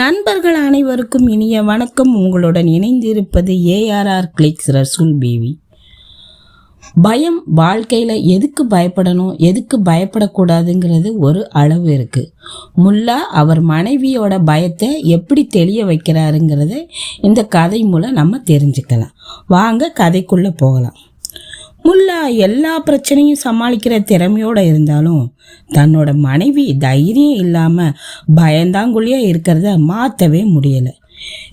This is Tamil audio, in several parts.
நண்பர்கள் அனைவருக்கும் இனிய வணக்கம். உங்களுடன் இணைந்திருப்பது ஏஆர்ஆர் கிளிக்ஸ் ரசூல் பேவி பயம் வாழ்க்கையில் எதுக்கு பயப்படணும் எதுக்கு பயப்படக்கூடாதுங்கிறது ஒரு அளவு இருக்குது முல்லா அவர் மனைவியோட பயத்தை எப்படி தெளிய வைக்கிறாருங்கிறத இந்த கதை மூலம் நம்ம தெரிஞ்சுக்கலாம். வாங்க கதைக்குள்ளே போகலாம். முல்லா எல்லா பிரச்சனையும் சமாளிக்கிற திறமையோடு இருந்தாலும் தன்னோட மனைவி தைரியம் இல்லாமல் பயந்தாங்குழியாக இருக்கிறத மாற்றவே முடியலை.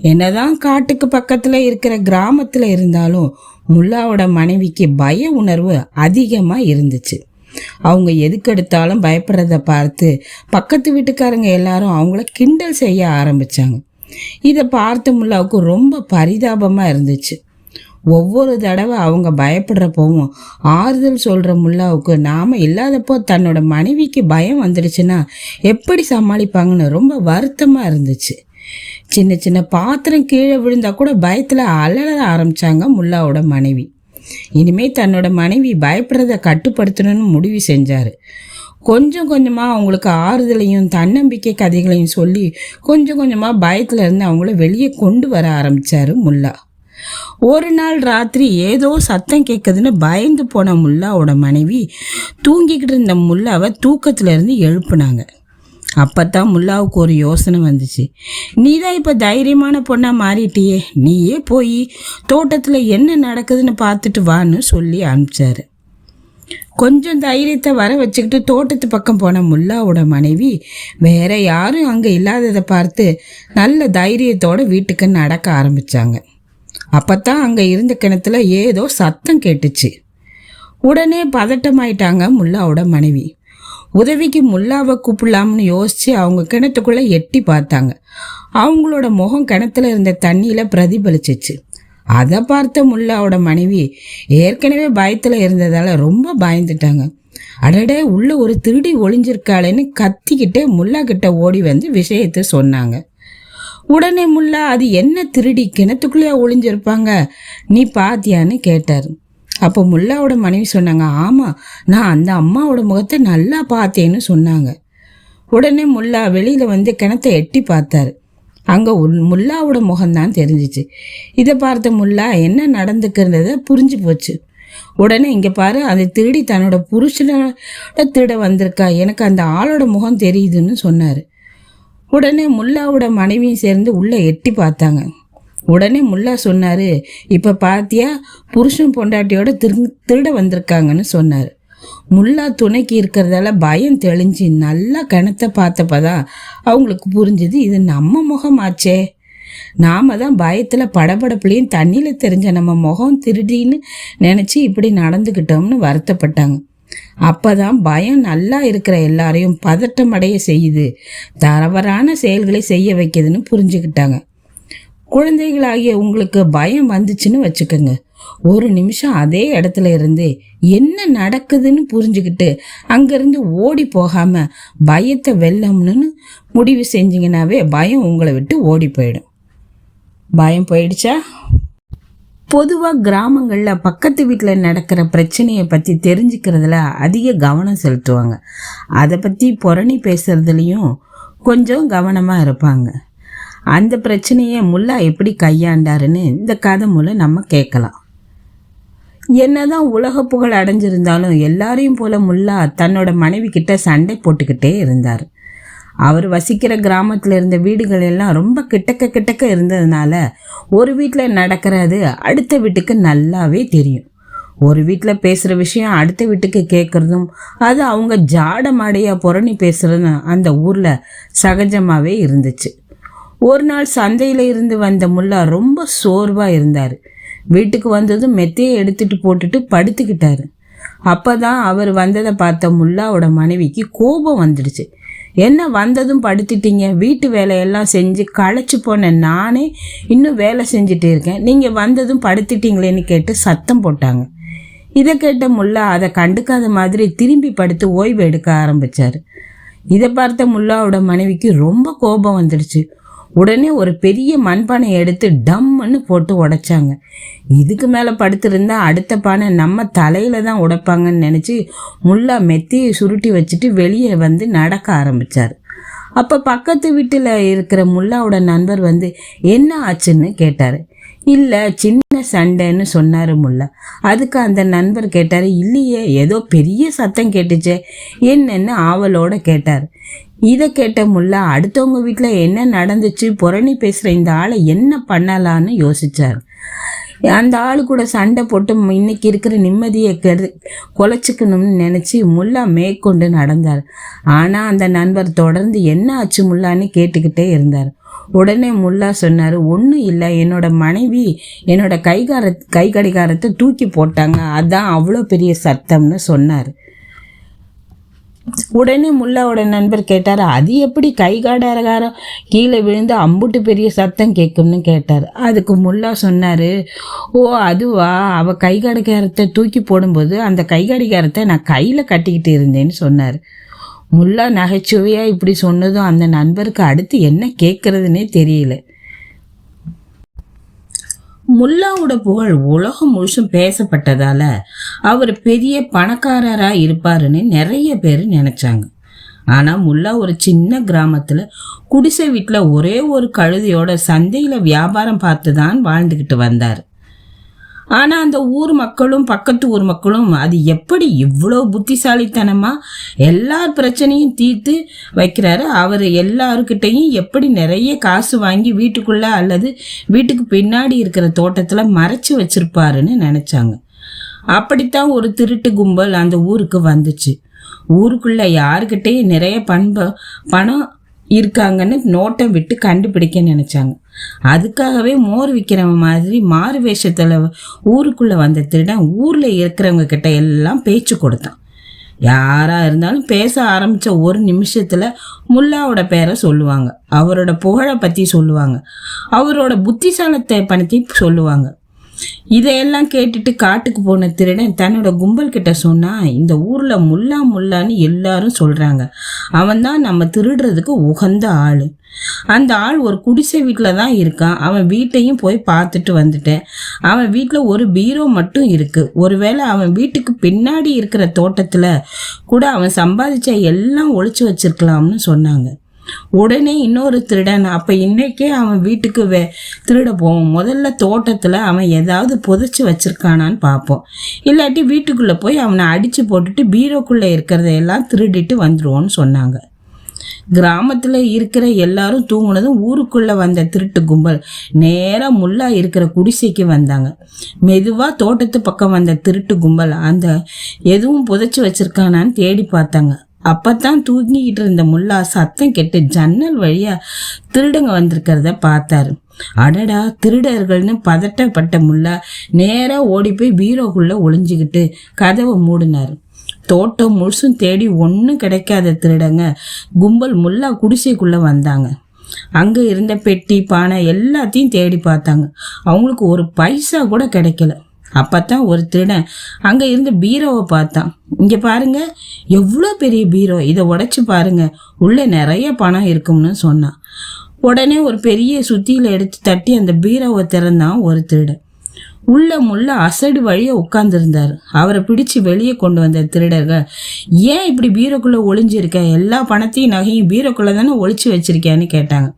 என்னதான் காட்டுக்கு பக்கத்தில் இருக்கிற கிராமத்தில் இருந்தாலும் முல்லாவோட மனைவிக்கு பய உணர்வு அதிகமாக இருந்துச்சு. அவங்க எதுக்கெடுத்தாலும் பயப்படுறத பார்த்து பக்கத்து வீட்டுக்காரங்க எல்லாரும் அவங்கள கிண்டல் செய்ய ஆரம்பித்தாங்க இதை பார்த்த முல்லாவுக்கு ரொம்ப பரிதாபமாக இருந்துச்சு. ஒவ்வொரு தடவை அவங்க பயப்படுறப்பவும் ஆறுதல் சொல்கிற முல்லாவுக்கு நாம் இல்லாதப்போ தன்னோட மனைவிக்கு பயம் வந்துடுச்சுன்னா எப்படி சமாளிப்பாங்கன்னு ரொம்ப வருத்தமாக இருந்துச்சு. சின்ன சின்ன பாத்திரம் கீழே விழுந்தா கூட பயத்தில் அலற ஆரம்பித்தாங்க முல்லாவோட மனைவி. இனிமே தன்னோட மனைவி பயப்படுறத கட்டுப்படுத்தணும்னு முடிவு செஞ்சார். கொஞ்சம் கொஞ்சமாக அவங்களுக்கு ஆறுதலையும் தன்னம்பிக்கை கதைகளையும் சொல்லி கொஞ்சம் கொஞ்சமாக பயத்தில் இருந்து அவங்கள வெளியே கொண்டு வர ஆரம்பித்தார் முல்லா. ஒரு நாள் ராத்திரி ஏதோ சத்தம் கேட்குதுன்னு பயந்து போன முல்லாவோட மனைவி தூங்கிக்கிட்டு இருந்த முல்லாவை தூக்கத்துலேருந்து இருந்து எழுப்புனாங்க. தான் முல்லாவுக்கு ஒரு யோசனை வந்துச்சு. நீ தான் இப்போ தைரியமான பொண்ணாக மாறிட்டியே. நீயே போய் தோட்டத்தில் என்ன நடக்குதுன்னு பார்த்துட்டு வான்னு சொல்லி அனுப்பிச்சாரு. கொஞ்சம் தைரியத்தை வர வச்சுக்கிட்டு தோட்டத்து பக்கம் போன முல்லாவோட மனைவி வேற யாரும் அங்கே இல்லாததை பார்த்து நல்ல தைரியத்தோடு வீட்டுக்கு நடக்க ஆரம்பித்தாங்க அப்பத்தான் அங்கே இருந்த கிணத்துல ஏதோ சத்தம் கேட்டுச்சு. உடனே பதட்டமாயிட்டாங்க முல்லாவோட மனைவி. உதவிக்கு முல்லாவை கூப்பிடலாம்னு யோசித்து அவங்க கிணத்துக்குள்ளே எட்டி பார்த்தாங்க. அவங்களோட முகம் கிணத்துல இருந்த தண்ணியில் பிரதிபலிச்சிச்சு. அதை பார்த்த முல்லாவோட மனைவி ஏற்கனவே பயத்தில் இருந்ததால ரொம்ப பயந்துட்டாங்க. அடடே உள்ள ஒரு திருடி ஒளிஞ்சிருக்காளேன்னு கத்திக்கிட்டே முல்லா கிட்ட ஓடி வந்து விஷயத்தை சொன்னாங்க. உடனே முல்லா அது என்ன திருடி? கிணத்துக்குள்ளேயே ஒளிஞ்சிருப்பாங்க? நீ பாத்தியான்னு கேட்டார். அப்போ முல்லாவோட மனைவி சொன்னாங்க ஆமாம் நான் அந்த அம்மாவோட முகத்தை நல்லா பார்த்தேன்னு சொன்னாங்க. உடனே முல்லா வெளியில் வந்து கிணத்தை எட்டி பார்த்தாரு. அங்கே முல்லாவோட முகம்தான் தெரிஞ்சிச்சு. இதை பார்த்த முல்லா என்ன நடந்துக்கிறத புரிஞ்சு போச்சு. உடனே இங்கே பாரு அதை திருடி தன்னோட புருஷனோட திருட வந்திருக்கா. எனக்கு அந்த ஆளோட முகம் தெரியுதுன்னு சொன்னார். உடனே முல்லாவோட மனைவியும் சேர்ந்து உள்ளே எட்டி பார்த்தாங்க. உடனே முல்லா சொன்னார் இப்போ பாத்தியா புருஷன் பொண்டாட்டியோட திரு திருட வந்திருக்காங்கன்னு சொன்னார். முல்லா துணைக்கு இருக்கிறதால பயம் தெளிஞ்சு நல்லா கிணத்தை பார்த்தப்பதான் அவங்களுக்கு புரிஞ்சுது இது நம்ம முகமாச்சே. நாம தான் பயத்தில் படபடப்புலையும் தண்ணியில் தெரிஞ்ச நம்ம முகம் திருடின்னு நினச்சி இப்படி நடந்துக்கிட்டோம்னு வருத்தப்பட்டாங்க. அப்பதான் பயம் நல்லா இருக்கிற எல்லாரையும் பதட்டம் அடைய செய்யுது. தவறான செயல்களை செய்ய வைக்குதுன்னு புரிஞ்சுக்கிட்டாங்க. குழந்தைகளாகிய உங்களுக்கு பயம் வந்துச்சுன்னு வச்சுக்கோங்க. ஒரு நிமிஷம் அதே இடத்துல இருந்து என்ன நடக்குதுன்னு புரிஞ்சுக்கிட்டு அங்கேருந்து ஓடி போகாமல் பயத்தை வெல்லம்னு முடிவு செஞ்சிங்கனாவே பயம் உங்களை விட்டு ஓடி போயிடும். பயம் போயிடுச்சா? பொதுவாக கிராமங்களில் பக்கத்து வீட்டில் நடக்கிற பிரச்சனையை பற்றி தெரிஞ்சுக்கிறதுல அதிக கவனம் செலுத்துவாங்க. அதை பற்றி புரணி பேசுகிறதுலையும் கொஞ்சம் கவனமாக இருப்பாங்க. அந்த பிரச்சனையை முல்லா எப்படி கையாண்டாருன்னு இந்த கதை மூலம் நம்ம கேட்கலாம். என்னதான் உலக புகழ் அடைஞ்சிருந்தாலும் எல்லாரையும் போல முல்லா தன்னோட மனைவி கிட்ட சண்டை போட்டுக்கிட்டே இருந்தார். அவர் வசிக்கிற கிராமத்தில் இருந்த வீடுகள் எல்லாம் ரொம்ப கிட்டக்க கிட்டக்க இருந்ததுனால ஒரு வீட்டில் நடக்கிறது அடுத்த வீட்டுக்கு நல்லாவே தெரியும். ஒரு வீட்டில் பேசுகிற விஷயம் அடுத்த வீட்டுக்கு கேட்குறதும் அது அவங்க ஜாட மாடையாக புரணி பேசுகிறதும் அந்த ஊரில் சகஜமாகவே இருந்துச்சு. ஒரு நாள் சந்தையில் இருந்து வந்த முல்லா ரொம்ப சோர்வாக இருந்தார். வீட்டுக்கு வந்ததும் மெத்தையை எடுத்துட்டு போட்டுட்டு படுத்துக்கிட்டாரு. அப்போ தான் அவர் வந்ததை பார்த்த முல்லாவோட மனைவிக்கு கோபம் வந்துடுச்சு. என்ன வந்ததும் படுத்துட்டீங்க? வீட்டு வேலையெல்லாம் செஞ்சு களைச்சி போன நானே இன்னும் வேலை செஞ்சுட்டு இருக்கேன். நீங்கள் வந்ததும் படுத்துட்டீங்களேன்னு கேட்டு சத்தம் போட்டாங்க. இதை கேட்ட முல்லா அதை கண்டுக்காத மாதிரி திரும்பி படுத்து ஓய்வு எடுக்க ஆரம்பித்தார் இதை பார்த்த முல்லாவோட மனைவிக்கு ரொம்ப கோபம் வந்துடுச்சு. உடனே ஒரு பெரிய மண்பானை எடுத்து டம்முன்னு போட்டு உடைச்சாங்க. இதுக்கு மேலே படுத்திருந்தா அடுத்த பானை நம்ம தலையில் தான் உடைப்பாங்கன்னு நினச்சி முல்லா மெத்தியை சுருட்டி வச்சுட்டு வெளியே வந்து நடக்க ஆரம்பித்தார் அப்போ பக்கத்து வீட்டில் இருக்கிற முல்லாவோட நண்பர் வந்து என்ன ஆச்சுன்னு? கேட்டார். இல்லை சின்ன சண்டைன்னு சொன்னார் முல்லா. அதுக்கு அந்த நண்பர் கேட்டார் இல்லையே ஏதோ பெரிய சத்தம் கேட்டுச்சே. என்னன்னு ஆவலோட கேட்டார். இதை கேட்ட முல்லா அடுத்தவங்க வீட்டில் என்ன நடந்துச்சு புரணி பேசுகிற இந்த ஆளை என்ன பண்ணலான்னு யோசிச்சார். அந்த ஆள் கூட சண்டை போட்டு இன்னைக்கு இருக்கிற நிம்மதியை கெடு குலைச்சிக்கணும்னு நினச்சி முல்லா மேற்கொண்டு நடந்தார். ஆனால் அந்த நண்பர் தொடர்ந்து என்ன ஆச்சு முல்லான்னு கேட்டுக்கிட்டே இருந்தார். உடனே முல்லா சொன்னார் ஒன்றும் இல்லை என்னோட மனைவி என்னோட கைகார கை கடிகாரத்தை தூக்கி போட்டாங்க. அதான் அவ்வளோ பெரிய சத்தம்னு சொன்னார். உடனே முல்லாவோட நண்பர் கேட்டார் அது எப்படி கை காடகாரம் கீழே விழுந்து அம்புட்டு பெரிய சத்தம் கேட்கும்னு கேட்டார். அதுக்கு முல்லா சொன்னார் ஓ அதுவா? அவள் கை கடிகாரத்தை தூக்கி போடும்போது அந்த கை கடிகாரத்தை நான் கையில் கட்டிக்கிட்டு இருந்தேன்னு சொன்னார். முல்லா நகைச்சுவையாக இப்படி சொன்னதும் அந்த நண்பருக்கு அடுத்து என்ன கேட்குறதுனே தெரியல. முல்லாவோட புகழ் உலகம் முழுசும் பேசப்பட்டதால அவர் பெரிய பணக்காரரா இருப்பாருன்னு நிறைய பேர் நினைச்சாங்க. ஆனா முல்லா ஒரு சின்ன கிராமத்துல குடிசை வீட்டில் ஒரே ஒரு கழுதையோட சந்தையில வியாபாரம் பார்த்து தான் வாழ்ந்துக்கிட்டு வந்தார். ஆனா அந்த ஊர் மக்களும் பக்கத்து ஊர் மக்களும் அது எப்படி இவ்வளோ புத்திசாலித்தனமா எல்லா பிரச்சனையும் தீர்த்து வைக்கிறாரு? அவர் எல்லாருக்கிட்டையும் எப்படி நிறைய காசு வாங்கி வீட்டுக்குள்ள அல்லது வீட்டுக்கு பின்னாடி இருக்கிற தோட்டத்துல மறைச்சு வச்சிருப்பாருன்னு நினைச்சாங்க. அப்படித்தான் ஒரு திருட்டு கும்பல் அந்த ஊருக்கு வந்துச்சு. ஊருக்குள்ள யாருக்கிட்டேயும் நிறைய பண்ப பணம் இருக்காங்கன்னு நோட்டம் விட்டு கண்டுபிடிக்க நினைச்சாங்க. அதுக்காகவே மோர் விற்கிறவன் மாதிரி மாறு வேஷத்தில் ஊருக்குள்ளே வந்த திருடன் ஊரில் இருக்கிறவங்க கிட்ட எல்லாம் பேச்சு கொடுத்தான். யாராக இருந்தாலும் பேச ஆரம்பித்த ஒரு நிமிஷத்தில் முல்லாவோட பேரை சொல்லுவாங்க. அவரோட புகழை பற்றி சொல்லுவாங்க. அவரோட புத்திசாலத்தை பற்றி சொல்லுவாங்க. இதையெல்லாம் கேட்டுட்டு காட்டுக்கு போன திருடன் தன்னோட கும்பல் கிட்ட சொன்னா இந்த ஊர்ல முல்லா முல்லான்னு எல்லாரும் சொல்றாங்க. அவன் தான் நம்ம திருடுறதுக்கு உகந்த ஆளு. அந்த ஆள் ஒரு குடிசை வீட்டில் தான் இருக்கான். அவன் வீட்டையும் போய் பார்த்துட்டு வந்துட்டேன். அவன் வீட்டில் ஒரு பீரோ மட்டும் இருக்கு. ஒருவேளை அவன் வீட்டுக்கு பின்னாடி இருக்கிற தோட்டத்தில் கூட அவன் சம்பாதிச்ச எல்லாம் ஒழிச்சு வச்சிருக்கலாம்னு சொன்னாங்க. உடனே இன்னொரு திருடன் அப்போ இன்னைக்கே அவன் வீட்டுக்கு வே திருட போவோம். முதல்ல தோட்டத்தில் அவன் ஏதாவது புதைச்சி வச்சுருக்கானான்னு பார்ப்போம். இல்லாட்டி வீட்டுக்குள்ளே போய் அவனை அடித்து போட்டுட்டு பீரோக்குள்ளே இருக்கிறதையெல்லாம் திருடிட்டு வந்துடுவோன்னு சொன்னாங்க. கிராமத்தில் இருக்கிற எல்லாரும் தூங்குனதும் ஊருக்குள்ளே வந்த திருட்டு கும்பல் நேராக முள்ளாக இருக்கிற குடிசைக்கு வந்தாங்க. மெதுவாக தோட்டத்து பக்கம் வந்த திருட்டு கும்பல் அந்த எதுவும் புதைச்சி வச்சிருக்கானான்னு தேடி பார்த்தாங்க. அப்பத்தான் தூங்கிக்கிட்டு இருந்த முல்லா சத்தம் கெட்டு ஜன்னல் வழியா திருடுங்க வந்திருக்கிறத பார்த்தாரு. அடடா திருடர்கள்னு பதட்டப்பட்ட முல்லா நேரா ஓடி போய் பீரோக்குள்ள ஒளிஞ்சுக்கிட்டு கதவை மூடினாரு. தோட்டம் முழுசும் தேடி ஒன்றும் கிடைக்காத திருடங்க கும்பல் முல்லா குடிசைக்குள்ள வந்தாங்க. அங்கே இருந்த பெட்டி பானை எல்லாத்தையும் தேடி பார்த்தாங்க. அவங்களுக்கு ஒரு பைசா கூட கிடைக்கல. அப்போத்தான் ஒரு திருடன் அங்கே இருந்து பீரோவை பார்த்தான். இங்கே பாருங்க எவ்வளோ பெரிய பீரோ. இதை உடச்சி பாருங்க உள்ளே நிறைய பணம் இருக்கும்னு சொன்னான். உடனே ஒரு பெரிய சுத்தியில் எடுத்து தட்டி அந்த பீரோவை திறந்தான் ஒரு திருடன். உள்ள முள்ள அசடு வழிய உட்கார்ந்துருந்தார். அவரை பிடிச்சு வெளியே கொண்டு வந்த திருடர்கள் ஏன் இப்படி பீரோக்குள்ளே ஒளிஞ்சிருக்க? எல்லா பணத்தையும் நகையும் பீரோக்குள்ளே தானே ஒழிச்சு வச்சிருக்கியான்னு கேட்டாங்க.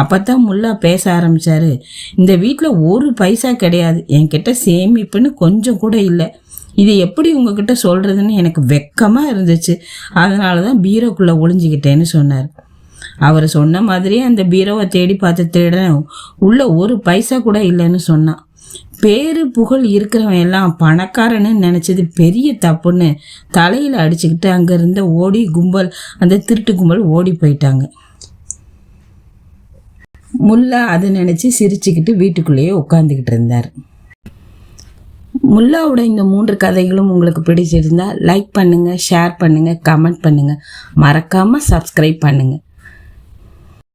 அப்பத்தான் முல்லா பேச ஆரம்பித்தார் இந்த வீட்டில் ஒரு பைசா கிடையாது. என்கிட்ட சேமிப்புன்னு கொஞ்சம் கூட இல்லை. இது எப்படி உங்ககிட்ட சொல்கிறதுன்னு எனக்கு வெக்கமாக இருந்துச்சு. அதனால தான் பீரோக்குள்ளே ஒளிஞ்சிக்கிட்டேன்னு சொன்னார். அவர் சொன்ன மாதிரியே அந்த பீரோவை தேடி பார்த்து தேட உள்ள ஒரு பைசா கூட இல்லைன்னு சொன்னான். பேரு புகழ் இருக்கிறவன் எல்லாம் பணக்காரன்னு நினச்சது பெரிய தப்புன்னு தலையில் அடிச்சுக்கிட்டு அங்கே இருந்த ஓடி கும்பல் அந்த திருட்டு கும்பல் ஓடி போயிட்டாங்க. முல்லா அதை நினச்சி சிரிச்சுக்கிட்டு வீட்டுக்குள்ளேயே உட்காந்துக்கிட்டு இருந்தார். முல்லாவோட இந்த மூன்று கதைகளும் உங்களுக்கு பிடிச்சிருந்தா லைக் பண்ணுங்கள் ஷேர் பண்ணுங்கள் கமெண்ட் பண்ணுங்கள் மறக்காமல் சப்ஸ்கிரைப் பண்ணுங்கள்